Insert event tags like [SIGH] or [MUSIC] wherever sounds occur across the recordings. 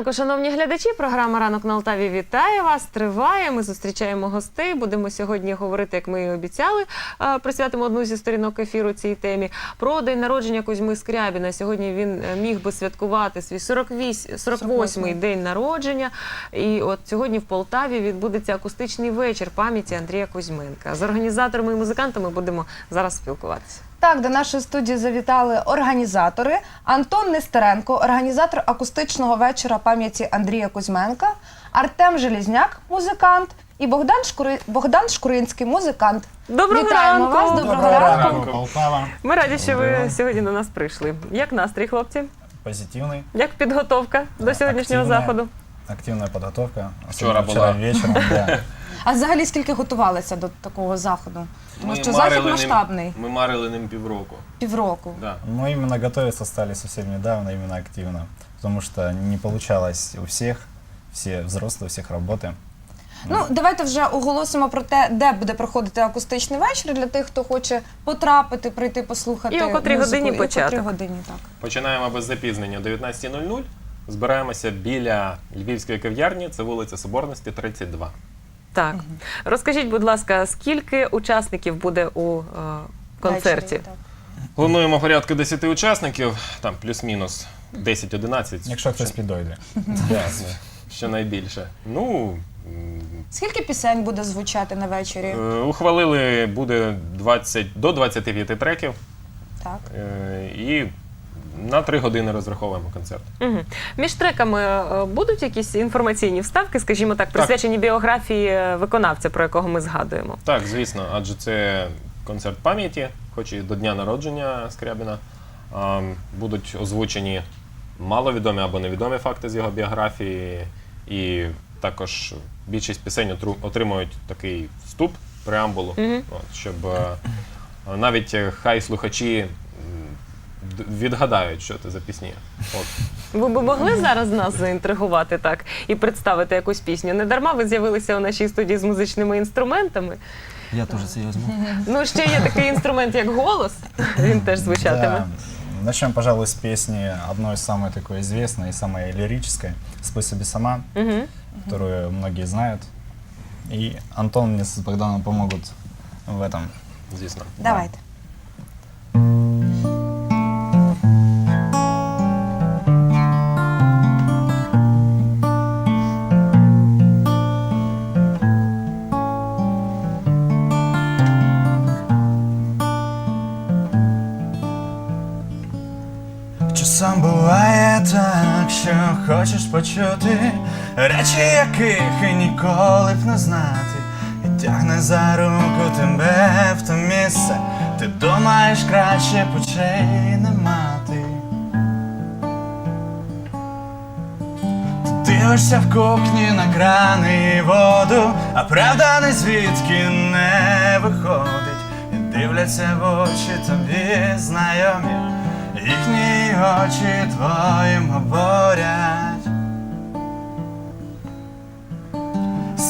Ранку, шановні глядачі. Програма Ранок на Алтаві вітає вас. Триває. Ми зустрічаємо гостей. Будемо сьогодні говорити, як ми і обіцяли. е, Присвятимо одну зі сторінок ефіру цій темі про день народження Кузьми Скрябіна. Сьогодні він е, міг би святкувати свій 48, 48-й день народження. І от сьогодні в Полтаві відбудеться акустичний вечір пам'яті Андрія Кузьменка. З організаторами і музикантами будемо зараз спілкуватися. Так, до нашої студії завітали організатори Антон Нестеренко, організатор акустичного вечора пам'яті Андрія Кузьменка, Артем Желізняк, музикант, і Богдан Шкури... Богдан Шкуринський, музикант. Доброго Вітаємо ранку! вас, доброго ранку. Полтава. Ми раді, що ви сьогодні до нас прийшли. Як настрій, хлопці? Позитивный. Як підготовка до сьогоднішнього Активна. заходу? Активная подготовка. Вчера Особенно вчера была. вечером. [LAUGHS] А взагалі скільки готувалися до такого заходу? Тому що захід марили масштабний, Ним, ми марили ним півроку. півроку. Да. Но именно готовиться стали совсем недавно, именно активно. Потому что не получалось у всех. Все взрослые, у всех работы. Ну, давайте вже оголосимо про те, де буде проходити акустичний вечір для тих, хто хоче потрапити, прийти послухати. І о котрій музику. годині І о котрій початок. годині, так. Починаємо без запізнення о 19.00. Збираємося біля львівської кав'ярні, це вулиця Соборності, 32. Так. Розкажіть, будь ласка, скільки учасників буде у е, концерті? Ввечері, так. Плануємо порядку 10 учасників, там плюс-мінус 10-11. Якщо хтось підойде. [LAUGHS] Да, що найбільше. Ну, м, Скільки пісень буде звучати на вечорі? е, ухвалили буде 20, до 25 треків Так. е, і на 3 години розраховуємо концерт. Угу. Між треками е, будуть якісь інформаційні вставки, скажімо так, присвячені біографії е, виконавця, про якого ми згадуємо. Так, звісно, адже це концерт пам'яті, хоч і до дня народження Скрябіна. А, Будуть озвучені маловідомі або невідомі факти з його біографії, і також більшість пісень отру- отримують такий вступ, преамбулу, Мгм. от, щоб е, навіть е, хай слухачі відгадають, що це за пісні. От. Ви б могли зараз нас заінтригувати так і представити якусь пісню? Не дарма ви з'явилися у нашій студії з музичними інструментами. Я теж це візьму. Ну, ще є такий інструмент, як голос. Він теж звучатиме. Да. Начнем, пожалуй, с песни одной самой такой известной и самой лирической «Спой себе сама», Угу. которую многие знают. И Антон мне с Богданом помогут в этом. Звісно. Давайте. Почути речі, яких ніколи б не знати, і тягне за руку тебе в те місце, ти думаєш краще б очей не мати. Ти дивишся в кухні на крани і воду, а правда не звідки не виходить, і дивляться в очі тобі знайомі. Їхні очі твоїм говорять.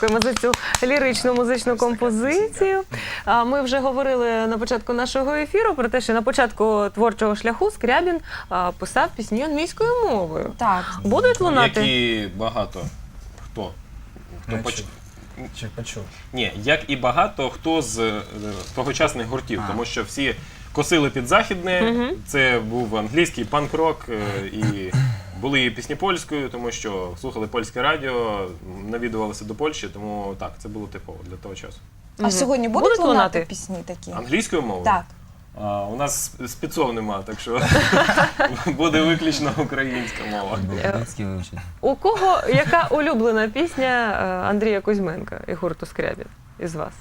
Дякуємо за цю ліричну музичну композицію. А ми вже говорили на початку нашого ефіру про те, що на початку творчого шляху Скрябін а, писав пісні англійською мовою. Так. Будуть лунати? Як і багато хто. Хто Не поч... чув. Чи почув? Ні, як і багато хто з е, тогочасних гуртів, тому що всі косили під західне. Це був англійський панк-рок, е, і були і пісні польською, тому що слухали польське радіо, навідувалися до Польщі, тому так, це було типово для того часу. А Мгм. сьогодні будуть, Будуть лунати лунати? пісні такі? Англійською мовою? Так. А, у нас спецов нема, так що [LAUGHS] буде виключно українська мова. Англійський вивчить. У кого яка улюблена пісня е, Андрія Кузьменка і гурту Скрябін із вас?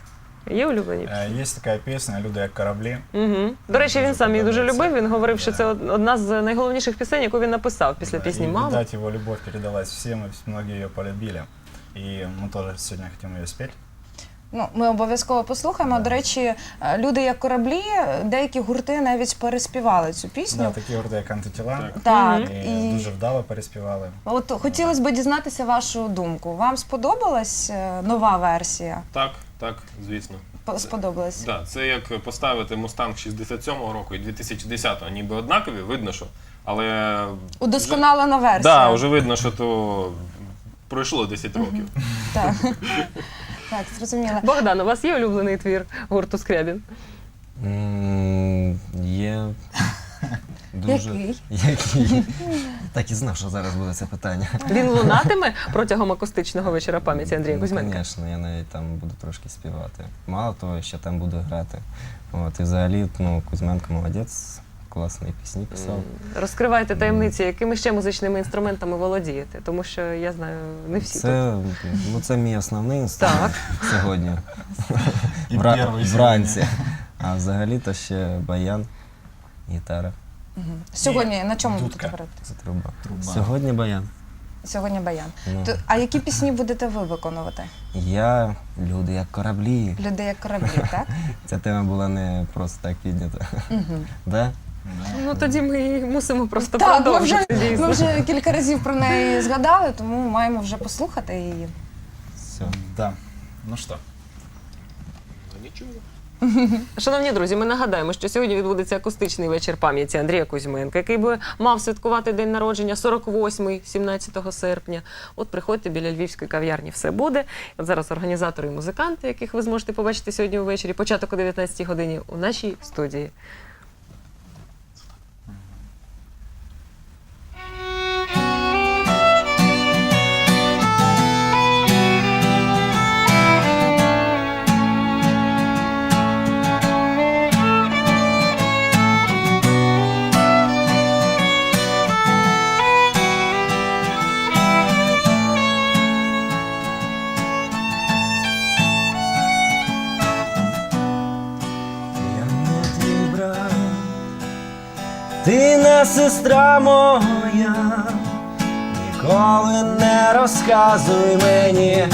Є улюблені пісні? Е, Є така пісня Люди як кораблі. Угу. До речі, він сам її дуже любив. Він говорив, що це одна з найголовніших пісень, яку він написав після пісні и, Мама. Видать, его любовь передалась всем, и многие ее полюбили. И мы тоже сегодня хотим ее спеть. Ну, ми обов'язково послухаємо. До речі, е, люди як кораблі, деякі гурти навіть переспівали цю пісню. Да, такі гурти, як антитіла. Так. І і дуже вдало переспівали. от хотілося б дізнатися вашу думку. Вам сподобалась е, нова версія? Так, так, звісно. Сподобалась? Да, це як поставити Мустанг 67-го року і 2010-го, ніби однакові, видно, що. Але. Удосконалена версія. да, вже видно, що то пройшло 10 років. Так. [LAUGHS] так, зрозуміла. Богдан, у вас є улюблений твір гурту Скрябін? Є дуже. Який? Який? Так і знав, що зараз буде це питання. Він лунатиме протягом акустичного вечора пам'яті Андрія Ну, Кузьменка? Звісно, я навіть там буду трошки співати. Мало того, що там буду грати. От, і взагалі, ну, Кузьменко молодець, класні пісні писав. Розкривайте таємниці, якими ще музичними інструментами володієте, тому що я знаю, не всі тут. Це, ну, це мій основний інструмент сьогодні. І Вра- вранці. А взагалі-то ще баян, гітара, Мгм. Сьогодні на чому Дудка. будете говорити? це труба. Труба. Сьогодні баян. Сьогодні баян. Ну, То- а які пісні будете ви виконувати? я, люди як кораблі. Люди як кораблі, [LAUGHS] так? Ця тема була не просто так піднята. Мгм. Да? Ну тоді ми мусимо просто Так, ми вже, продовжити. дійсно. ми вже кілька разів про неї згадали, тому маємо вже послухати її. Все. Да. Ну що, Ну, Нічого. [LAUGHS] Шановні друзі, ми нагадаємо, що сьогодні відбудеться акустичний вечір пам'яті Андрія Кузьменка, який би мав святкувати день народження 48-й, 17 серпня. От приходьте біля львівської кав'ярні, все буде. От зараз організатори і музиканти, яких ви зможете побачити сьогодні ввечері, початок о 19-й годині у нашій студії. Сестра моя, ніколи не розказуй мені,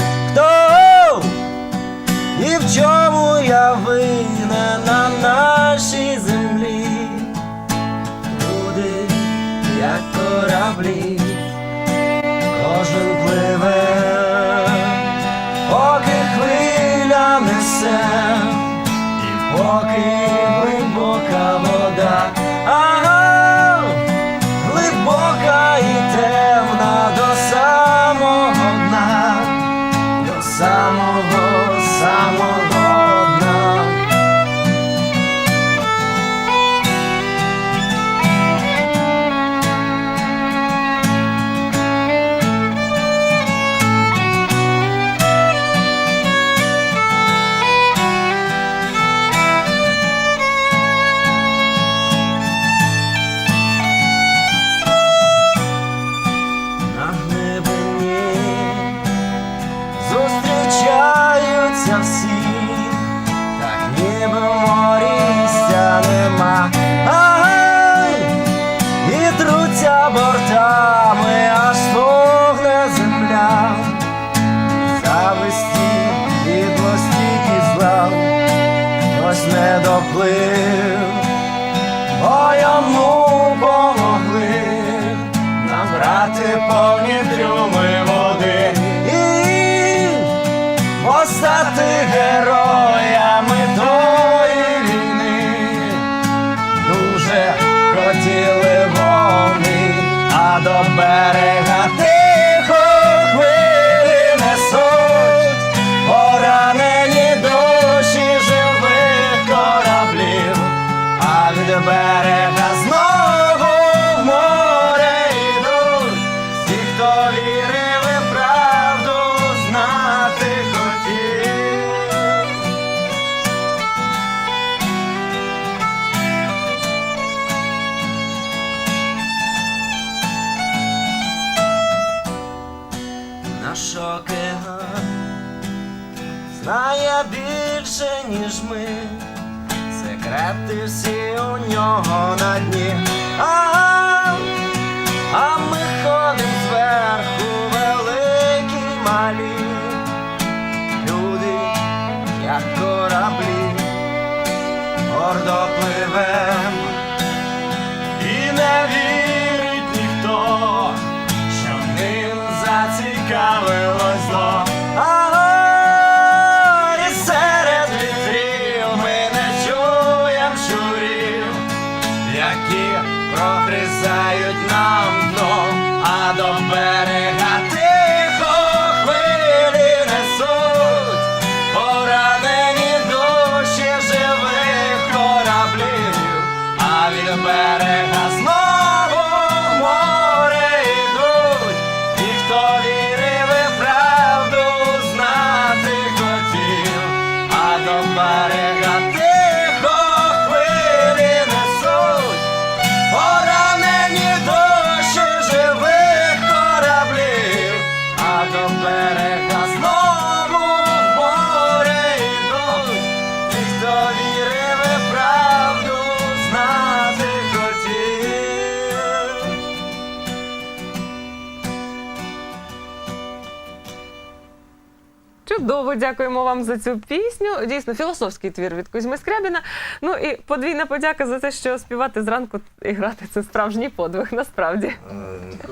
Дякуємо вам за цю пісню. Дійсно, філософський твір від Кузьми Скрябіна. Ну і подвійна подяка за те, що співати зранку і грати це справжній подвиг, насправді.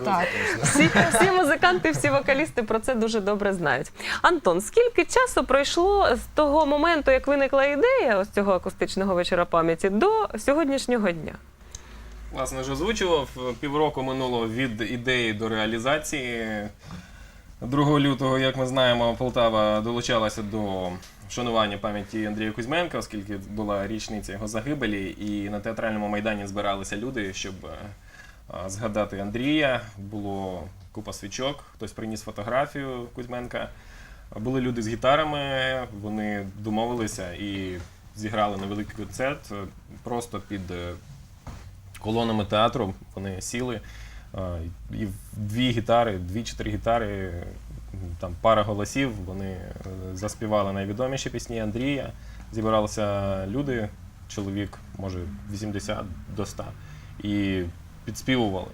Так. Всі, всі музиканти, всі вокалісти про це дуже добре знають. Антон, скільки часу пройшло з того моменту, як виникла ідея ось цього акустичного вечора пам'яті, до сьогоднішнього дня? Власне, вже озвучував. Півроку минуло від ідеї до реалізації. 2 лютого, як ми знаємо, Полтава долучалася до вшанування пам'яті Андрія Кузьменка, оскільки була річниця його загибелі, і на театральному майдані збиралися люди, щоб е, згадати Андрія. Було купа свічок, хтось приніс фотографію Кузьменка. Були люди з гітарами, вони домовилися і зіграли невеликий концерт е, просто під е, колонами театру. Вони сіли. І дві гітари, дві чи три гітари, там пара голосів. Вони е, заспівали найвідоміші пісні Андрія. Зібралися люди, чоловік, може, 80 до 100, і підспівували.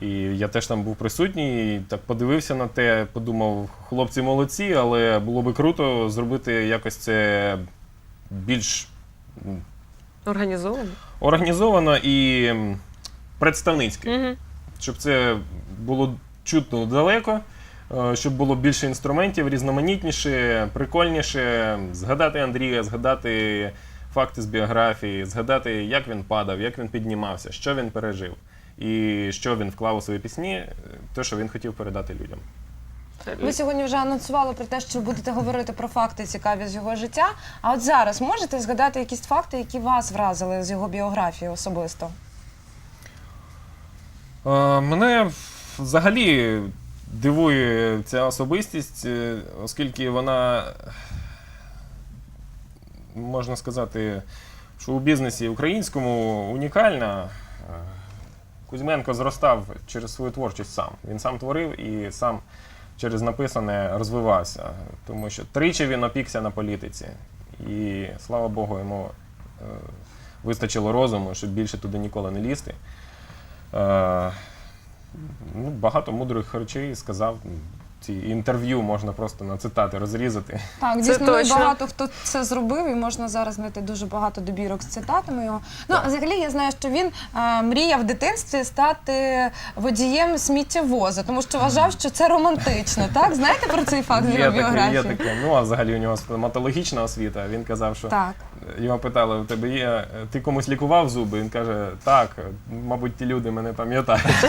І я теж там був присутній, і так подивився на те, подумав, хлопці молодці, але було би круто зробити якось це більш Організовано. організовано і представницьке Угу. Щоб це було чутно далеко, е, щоб було більше інструментів, різноманітніше, прикольніше. Згадати Андрія, згадати факти з біографії, згадати, як він падав, як він піднімався, що він пережив. І що він вклав у свої пісні, те, що він хотів передати людям. Ви сьогодні вже анонсували про те, що будете говорити про факти цікаві з його життя. А от зараз можете згадати якісь факти, які вас вразили з його біографії особисто? Е, Мене взагалі дивує ця особистість, е, оскільки вона, можна сказати, що у бізнесі українському унікальна. Е, Кузьменко зростав через свою творчість сам. Він сам творив і сам через написане розвивався. Тому що тричі він опікся на політиці. І слава Богу, йому вистачило розуму, щоб більше туди ніколи не лізти. Е, ну, багато мудрих речей сказав. Ці інтерв'ю можна просто на цитати розрізати. Так, Це дійсно точно. багато хто це зробив, і можна зараз знайти дуже багато добірок з цитатами його. Ну, а взагалі я знаю, що він е, мріяв в дитинстві стати водієм сміттєвоза, тому що вважав, що це романтично. Так, знаєте про цей факт з Є його таке, біографії? є таке. Ну, а взагалі у нього стоматологічна освіта. Він казав, що Так. його питали, у тебе є, ти комусь лікував зуби? Він каже, так, мабуть, ті люди мене пам'ятають. [LAUGHS]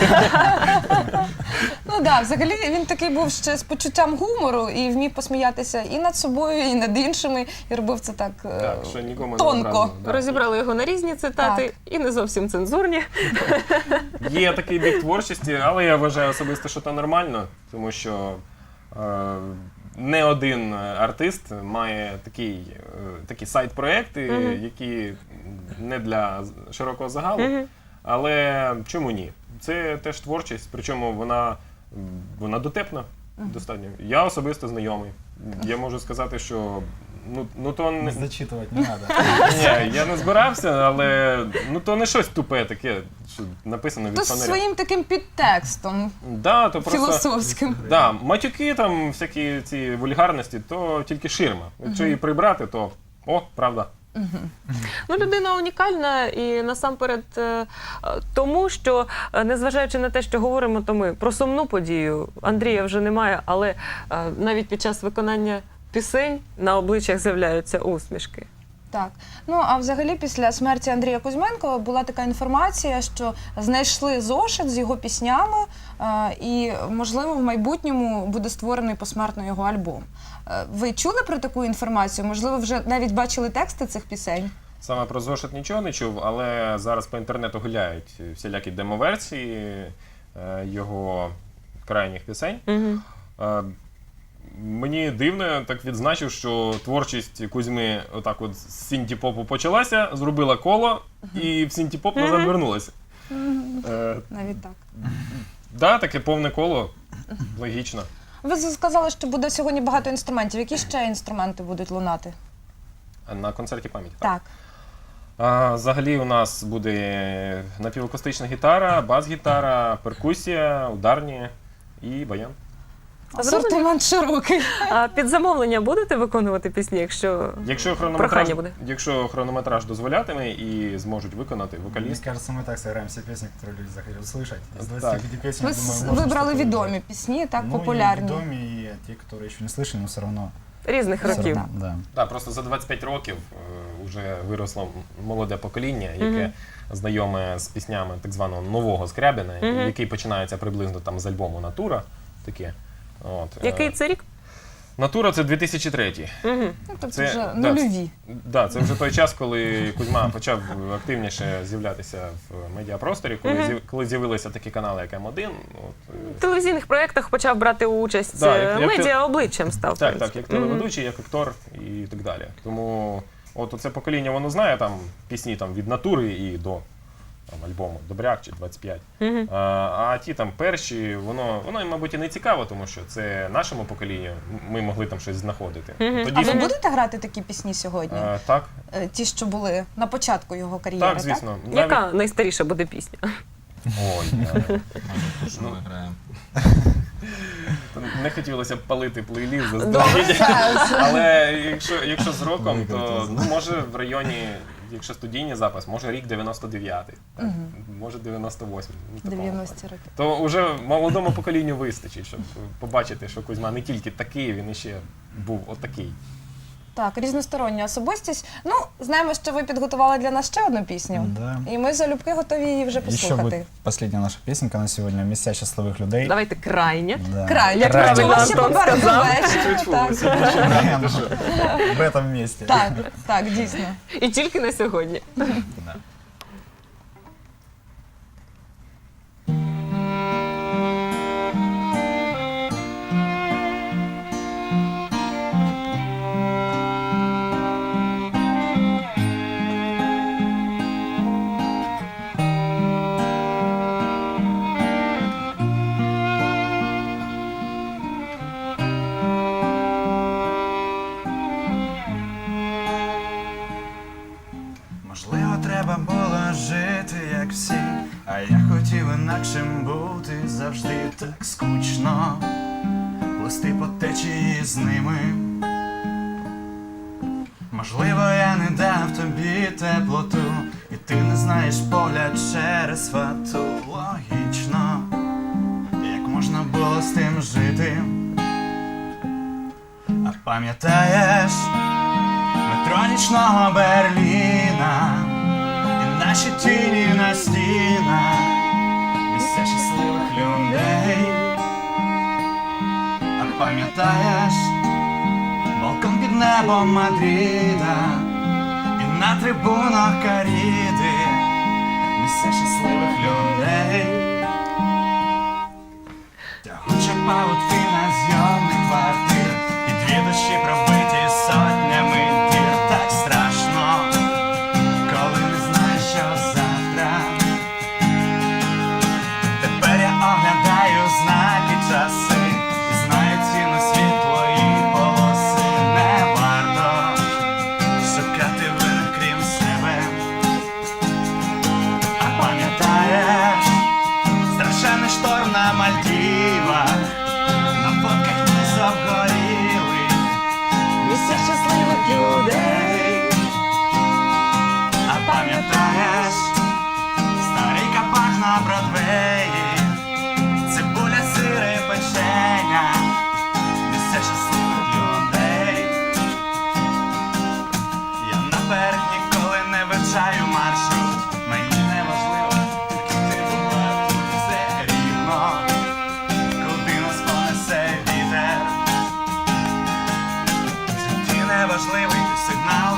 Ну да, взагалі він такий був ще з почуттям гумору і вмів посміятися і над собою, і над іншими, і робив це так, е, Так, що нікому тонко. не образно, да. Розібрали його на різні цитати Так. і не зовсім цензурні. Є такий бік творчості, але я вважаю особисто, що це нормально, тому що е, не один артист має такий, е, такі сайт-проекти, Мгм. які не для з- широкого загалу. Мгм. Але чому ні? Це теж творчість, причому вона, вона дотепна достатньо. Я особисто знайомий. Я можу сказати, що ну, ну то не, Зачитывать не надо. [LAUGHS] ні, я не збирався, але ну то не щось тупе таке, що написано від То з своїм таким підтекстом Да, то просто філософським. да, матюки, там всякі ці вульгарності, то тільки ширма. Якщо її прибрати, то о, правда. Ну, людина унікальна і насамперед е, тому, що е, незважаючи на те, що говоримо, то ми про сумну подію Андрія вже немає, але е, навіть під час виконання пісень на обличчях з'являються усмішки. Так. Ну а взагалі після смерті Андрія Кузьменко була така інформація, що знайшли зошит з його піснями, е, і можливо в майбутньому буде створений посмертно його альбом. Е, Ви чули про таку інформацію? Можливо, вже навіть бачили тексти цих пісень? Саме про зошит нічого не чув, але зараз по інтернету гуляють всілякі демоверсії е, його крайніх пісень. Угу. Мені дивно, я так відзначив, що творчість Кузьми отак от з сінтіпопу почалася, зробила коло і в сінтіпоп назад вернулася. Е, Навіть так. да, таке повне коло. Логічно. Ви сказали, що буде сьогодні багато інструментів. Які ще інструменти будуть лунати? На концерті пам'яті. Так. А, взагалі у нас буде напівакустична гітара, бас-гітара, перкусія, ударні і баян. Асортимент широкий. А під замовлення будете виконувати пісні, якщо Якщо хронометраж, Прохання буде. якщо хронометраж дозволятиме і зможуть виконати Мне вокаліст. кажется, мы так сыграем все песни, которые люди захотят услышать. Из Так. 25 песен, Ви я думаю, с- можно вибрали что-то відомі выбрать. пісні, так Ну, популярні. и ведомые, и те, которые еще не слышали, но все равно. різних всё років. равно, Да. Так, просто за 25 років вже виросло молоде покоління, яке Мгм. знайоме з піснями так званого нового Скрябіна, Мгм. який починається приблизно там з альбому Натура. Таке. От. е, Який це рік? Натура це 2003. Угу. Ну, тобто Це- вже да, нульові. Да, це вже той час, коли Кузьма почав активніше з'являтися в медіапросторі, коли, Мгм. з'яв- коли з'явилися такі канали, як М1. От, е, В телевізійних проєктах почав брати участь Да, е, як- як медіа обличчям став. так, так, принципі. як Мгм. телеведучий, як актор і так далі. Тому от це покоління воно знає там пісні там, від натури і до там, альбому Добряк чи 25. Мгм. А, а ті там перші, воно, воно їм, мабуть, і не цікаво, тому що це нашому поколінню, ми могли там щось знаходити. Мгм. Тоді А ви Мгм. будете грати такі пісні сьогодні? е, так, Е, Ті, що були на початку його кар'єри, так, звісно. Навіть- Яка найстаріша буде пісня? Ой, я- Що ми граємо? Не хотілося б палити плейліст заздалегідь. [LAUGHS] Але якщо, якщо з роком, то ну, може в районі, якщо студійний запис, може рік 99-й, так, може 98-й. ну, такого 90 плану. То вже молодому поколінню вистачить, щоб побачити, що Кузьма не тільки такий, він іще був отакий. Так, різностороння особистість. Ну, знаємо, що ви підготували для нас ще одну пісню. Да. І ми залюбки готові її вже Еще послухати. будет последняя наша песенка на сегодня «Місця щасливих людей». Давайте крайня. Да. Край, як Крайня. правильно ще Антон попереду сказав. вечір. Так, В этом месте. так, так, дійсно. І тільки на сьогодні. [LAUGHS] Можливо, я не дав тобі теплоту, і ти не знаєш погляд через фату. Логічно, як можна було з тим жити. А пам'ятаєш? метро нічного Берліна, і наші тіні на стінах, місця щасливих людей. А пам'ятаєш балкон під небом Мадрида і на трибунах каріти місце щасливих людей. Тягуча павутина важливий сигнал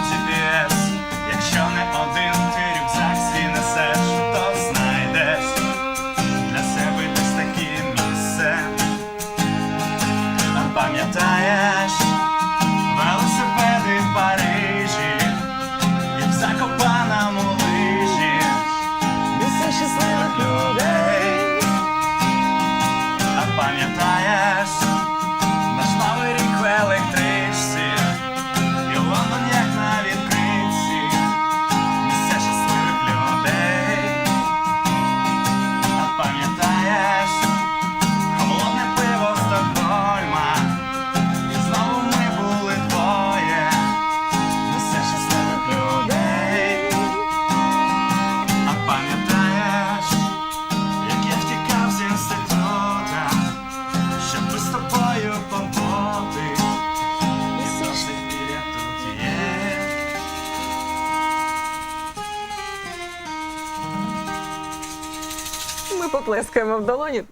поплескаємо в долоні.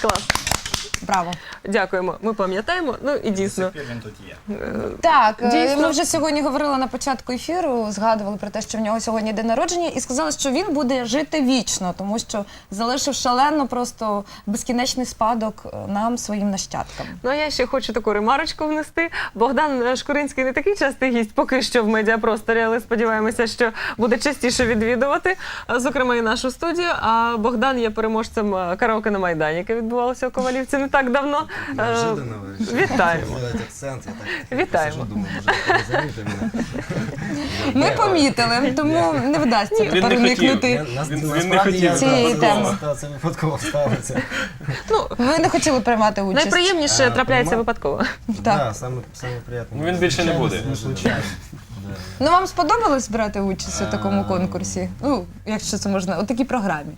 Клас. Браво. Дякуємо. Ми пам'ятаємо. Ну і дійсно. Тепер він тут є. Так, е, Дійсно. ми вже сьогодні говорили на початку ефіру, згадували про те, що в нього сьогодні день народження, і сказали, що він буде жити вічно, тому що залишив шалено просто безкінечний спадок е, нам, своїм нащадкам. Ну а я ще хочу таку ремарочку внести. Богдан Шкуринський не такий частий гість поки що в медіапросторі, але сподіваємося, що буде частіше відвідувати, а, зокрема і нашу студію. А Богдан є переможцем а, караоке на Майдані, яке відбувалося у Ковалівці не так давно. Е, Неожиданно ви Вітаємо. Сделать акцент, я так Вітаємо. сижу, думаю, може, не мене. Ми помітили, тому не вдасться Він не. Нас- Він- він не насправді хотів. я Цієї випадково теми. став- Це випадково сталося. Ви не хотіли приймати участь. Найприємніше Е, трапляється прийма- випадково. Да, саме, саме приємне. Ну, він більше не буде. Случайно. Да. Ну вам сподобалось брати участь у такому конкурсі? Ну, якщо це можна, у такій програмі.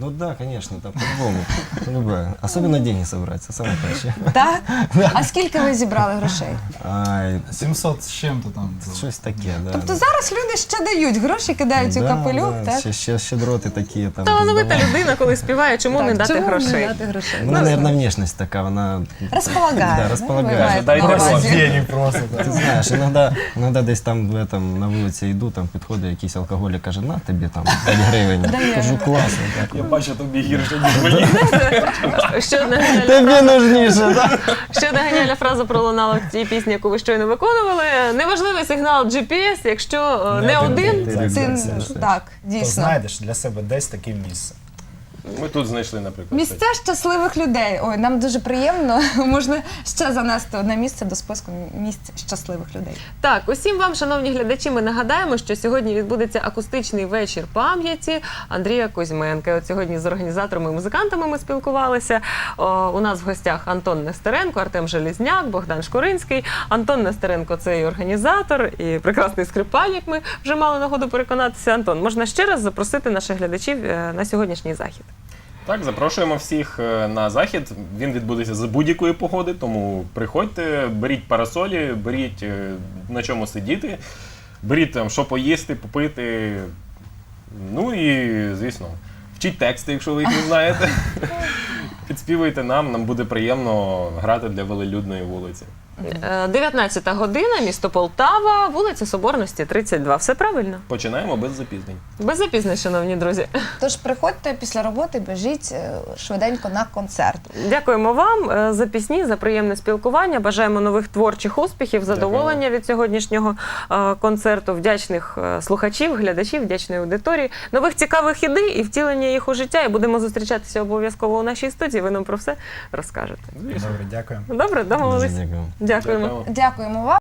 Ну да, конечно, там по-любому. Любое. Особенно деньги собрать, це саме краще. Так? [LAUGHS] А скільки ви зібрали грошей? Ай, 700 з чим-то там. щось таке, да. Тобто зараз люди ще дають гроші, кидають у Да, капелюх, да, так? Ще, ще щедроти такі там. Талановита роздавали. людина, коли співає, чому Так, не дати чому грошей? Не дати грошей? Вона, наверное, внешность така, вона... Розполагає. Да, ну, розполагає. ви маєте Дайте на увазі. гроші. Денег просто. так. Ти знаєш, іноді, іноді десь там в этом, на вулиці йду, там підходить якийсь алкоголік, каже, на тобі там 5 гривень. Дає. Кажу, класно. Так. Бачу тобі гірше, ніж мені. [LAUGHS] Ще одна геніальна Тобі нужніше, так? Ще одна геніальна фраза пролунала в цій пісні, яку ви щойно виконували. Неважливий сигнал GPS, якщо е, не один. Ти- Це, так, дійсно. знайдеш для себе десь таке місце. Ми тут знайшли, наприклад. Місця щасливих людей. Ой, нам дуже приємно. [LAUGHS] Можна ще занести одне місце до списку місць щасливих людей. Так, усім вам, шановні глядачі, ми нагадаємо, що сьогодні відбудеться акустичний вечір пам'яті Андрія Кузьменка. От сьогодні з організаторами і музикантами ми спілкувалися. О, у нас в гостях Антон Нестеренко, Артем Желізняк, Богдан Шкуринський. Антон Нестеренко це і організатор, і прекрасний скрипаль, як ми вже мали нагоду переконатися. Антон, можна ще раз запросити наших глядачів е, на сьогоднішній захід. Так, запрошуємо всіх е, на захід. Він відбудеться за будь-якої погоди, тому приходьте, беріть парасолі, беріть е, на чому сидіти, беріть там, що поїсти, попити. Ну і, звісно, вчіть тексти, якщо ви їх не знаєте. [LAUGHS] Підспівуйте нам, нам буде приємно грати для велелюдної вулиці. Е, 19 година, місто Полтава, вулиця Соборності, 32. Все правильно? Починаємо без запізнень. Без запізнень, шановні друзі. Тож приходьте після роботи, біжіть е, швиденько на концерт. Дякуємо вам е, за пісні, за приємне спілкування. Бажаємо нових творчих успіхів, задоволення від сьогоднішнього е, концерту, вдячних е, слухачів, глядачів, вдячної аудиторії, нових цікавих ідей і втілення їх у життя. І будемо зустрічатися обов'язково у нашій студії. Ви нам про все розкажете. Добре, дякую. Добре, домовились. дякую. Дякуємо. Дякуємо вам.